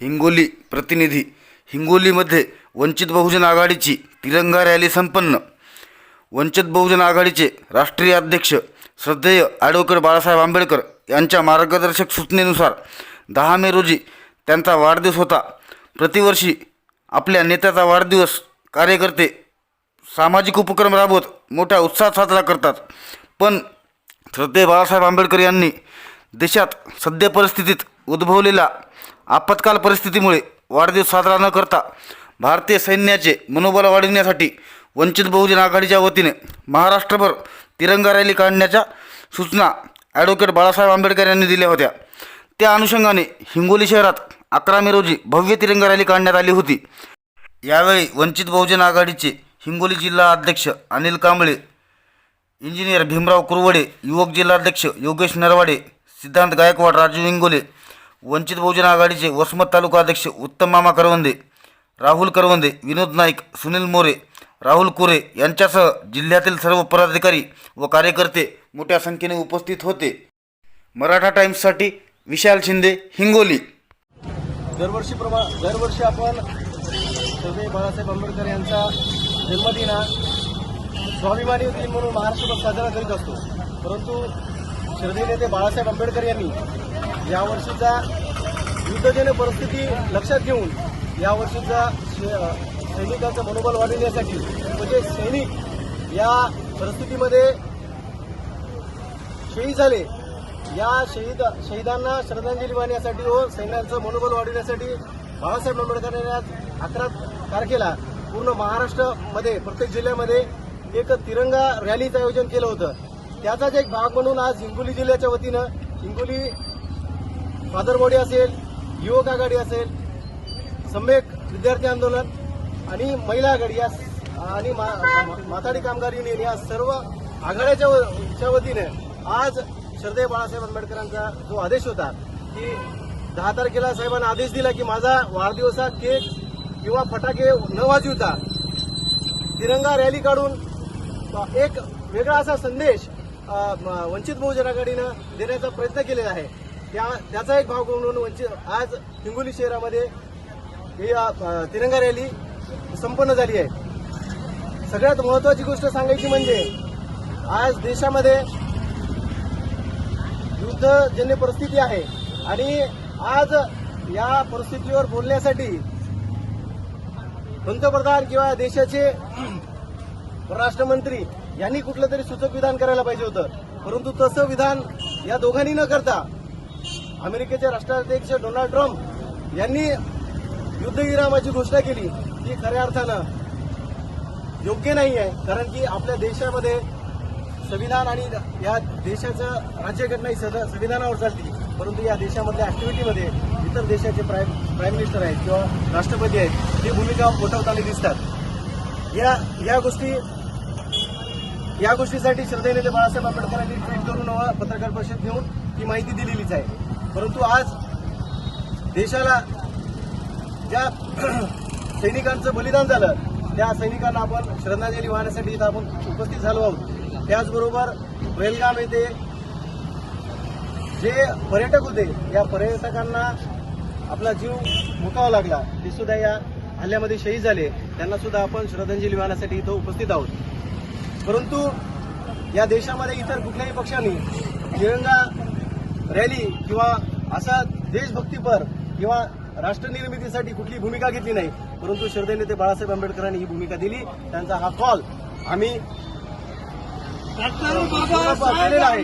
हिंगोली प्रतिनिधी. हिंगोलीमध्ये वंचित बहुजन आघाडीची तिरंगा रॅली संपन्न. वंचित बहुजन आघाडीचे राष्ट्रीय अध्यक्ष श्रद्धेय ॲडव्होकेट बाळासाहेब आंबेडकर यांच्या मार्गदर्शक सूचनेनुसार दहा मे रोजी त्यांचा वाढदिवस होता. प्रतिवर्षी आपल्या नेत्याचा वाढदिवस कार्यकर्ते सामाजिक उपक्रम राबवत मोठ्या उत्साहात साजरा करतात. पण श्रद्धेय बाळासाहेब आंबेडकर यांनी देशात सद्य परिस्थितीत उद्भवलेला आपत्काल परिस्थितीमुळे वाढदिवस साजरा न करता भारतीय सैन्याचे मनोबल वाढविण्यासाठी वंचित बहुजन आघाडीच्या वतीने महाराष्ट्रभर तिरंगा रॅली काढण्याच्या सूचना ॲडव्होकेट बाळासाहेब आंबेडकर यांनी दिल्या होत्या. त्या अनुषंगाने हिंगोली शहरात अकरा मे रोजी भव्य तिरंगा रॅली काढण्यात आली होती. यावेळी वंचित बहुजन आघाडीचे हिंगोली जिल्हा अध्यक्ष अनिल कांबळे इंजिनियर भीमराव कुरवडे युवक जिल्हाध्यक्ष योगेश नरवाडे सिद्धांत गायकवाड राजू इंगोले वंचित बहुजन आघाडीचे वसमत तालुका अध्यक्ष उत्तम मामा करवंदे राहुल करवंदे विनोद नाईक सुनील मोरे राहुल कुरे यांच्यासह जिल्ह्यातील सर्व पदाधिकारी व कार्यकर्ते मोठ्या संख्येने उपस्थित होते. मराठा टाइम्ससाठी विशाल शिंदे हिंगोली. दरवर्षीप्रमा दरवर्षी आपण सर्वे बाळासाहेब आंबेडकर यांचा जन्मदिन हा स्वाभिमानी दिन म्हणून महाराष्ट्रभर साजरा करीत असतो. परंतु श्रद्धेय नेते बाळासाहेब आंबेडकर यांनी यावर्षीचा युद्धजन्य परिस्थिती लक्षात घेऊन यावर्षीचा शे- सैनिकांचं मनोबल वाढविण्यासाठी म्हणजे सैनिक या परिस्थितीमध्ये शहीद झाले. या शहीद शहीदांना श्रद्धांजली वाहण्यासाठी व सैन्याचं मनोबल वाढविण्यासाठी बाळासाहेब आंबेडकर यांनी आज अकरा तारखेला पूर्ण महाराष्ट्रामध्ये प्रत्येक जिल्ह्यामध्ये एक तिरंगा रॅलीचं आयोजन केलं होतं. त्याचाच एक भाग म्हणून आज हिंगोली जिल्ह्याच्या वतीनं हिंगोली फादर बॉडी असेल युवक आघाडी असेल सम्यक विद्यार्थी आंदोलन आणि महिला आघाडी या आणि मा- माथाडी कामगार युनियन या सर्व आघाड्याच्या वतीने आज श्रद्धेय बाळासाहेब आंबेडकरांचा जो आदेश होता की दहा तारखेला साहेबांना आदेश दिला की माझा वाढदिवस हा केक किंवा फटाके न वाजविता तिरंगा रॅली काढून एक वेगळा असा संदेश वंचित बहुजन आघाडीनं देण्याचा प्रयत्न केलेला आहे. त्या त्याचा एक भाग म्हणून वंचित आज हिंगोली शहरामध्ये ही तिरंगा रॅली संपन्न झाली आहे. सगळ्यात महत्वाची गोष्ट सांगायची म्हणजे आज देशामध्ये युद्धजन्य परिस्थिती आहे आणि आज या परिस्थितीवर बोलण्यासाठी पंतप्रधान किंवा देशाचे परराष्ट्रमंत्री यांनी कुठलं तरी सूचक विधान करायला पाहिजे होतं. परंतु तसं विधान या दोघांनी न करता अमेरिकेचे राष्ट्राध्यक्ष डोनाल्ड ट्रम्प यांनी युद्धविरामाची घोषणा केली ही खऱ्या अर्थानं योग्य नाही आहे कारण की आपल्या देशामध्ये संविधान आणि या देशाचं राज्यघटना ही सदा संविधानावर चालते. परंतु या देशामधल्या ऍक्टिव्हिटीमध्ये इतर देशाचे प्राईम प्राईम मिनिस्टर आहेत किंवा राष्ट्रपती आहेत ही भूमिका वठवताना दिसतात. या या गोष्टी या गोष्टीसाठी श्रद्धेय नेते बाळासाहेब आंबेडकरांनी ट्विट करून पत्रकार परिषद घेऊन ही माहिती दिलेलीच आहे. परंतु आज देशाला ज्या सैनिकांचं बलिदान झालं त्या सैनिकांना आपण श्रद्धांजली वाहण्यासाठी इथं आपण उपस्थित झालो आहोत. त्याचबरोबर बेलगाम येथे जे पर्यटक होते या पर्यटकांना आपला जीव मुकावा लागला. ते सुद्धा या हल्ल्यामध्ये शहीद झाले. त्यांना सुद्धा आपण श्रद्धांजली वाहण्यासाठी इथं उपस्थित आहोत. परंतु या देशामध्ये इतर कुठल्याही पक्षांनी तिरंगा रॅली किंवा असा देशभक्तीपर किंवा राष्ट्रनिर्मितीसाठी कुठली भूमिका घेतली नाही परंतु श्रद्धेय नेते बाळासाहेब आंबेडकरांनी ही भूमिका दिली. त्यांचा हा कॉल आम्ही केलेला आहे.